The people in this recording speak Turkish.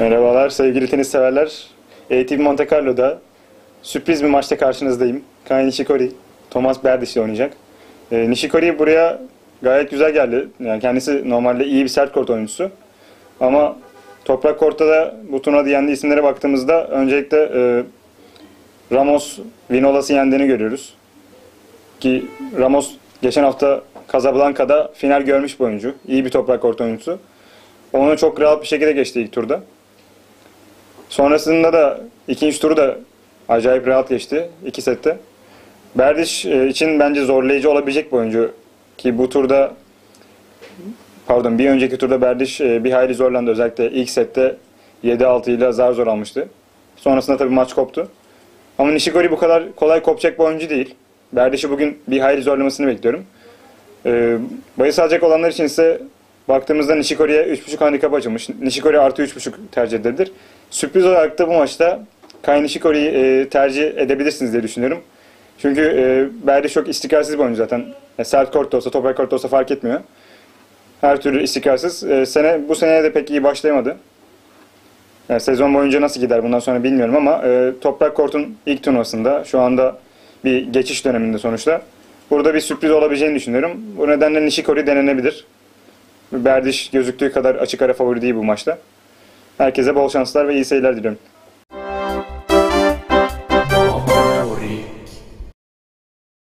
Merhabalar sevgili tenis severler. ATV Monte Carlo'da sürpriz bir maçta karşınızdayım. Kai Nishikori, Thomas Berdych ile oynayacak. Ee, Nishikori buraya gayet güzel geldi. Yani kendisi normalde iyi bir sert kort oyuncusu. Ama toprak kortta da bu turnuvada yendiği isimlere baktığımızda öncelikle e, Ramos Vinolas'ı yendiğini görüyoruz. Ki Ramos geçen hafta Casablanca'da final görmüş bir oyuncu. İyi bir toprak kort oyuncusu. Onu çok rahat bir şekilde geçti ilk turda. Sonrasında da ikinci turu da acayip rahat geçti iki sette. Berdiş e, için bence zorlayıcı olabilecek bir oyuncu ki bu turda pardon bir önceki turda Berdiş e, bir hayli zorlandı özellikle ilk sette 7-6 ile zar zor almıştı. Sonrasında tabii maç koptu. Ama Nishikori bu kadar kolay kopacak bir oyuncu değil. Berdiş'i bugün bir hayli zorlamasını bekliyorum. E, bahis alacak olanlar için ise baktığımızda Nishikori'ye 3.5 handikap açılmış. Nishikori artı 3.5 tercih edilir. Sürpriz olarak da bu maçta Kai Nishikori'yi e, tercih edebilirsiniz diye düşünüyorum. Çünkü e, Berdiş çok istikrarsız bir oyuncu zaten. E, sert kort olsa, toprak kort olsa fark etmiyor. Her türlü istikrarsız. E, sene, bu seneye de pek iyi başlayamadı. Yani sezon boyunca nasıl gider bundan sonra bilmiyorum ama e, toprak kortun ilk turnuvasında şu anda bir geçiş döneminde sonuçta. Burada bir sürpriz olabileceğini düşünüyorum. Bu nedenle Nishikori denenebilir. Berdiş gözüktüğü kadar açık ara favori değil bu maçta. Herkese bol şanslar ve iyi seyirler diliyorum.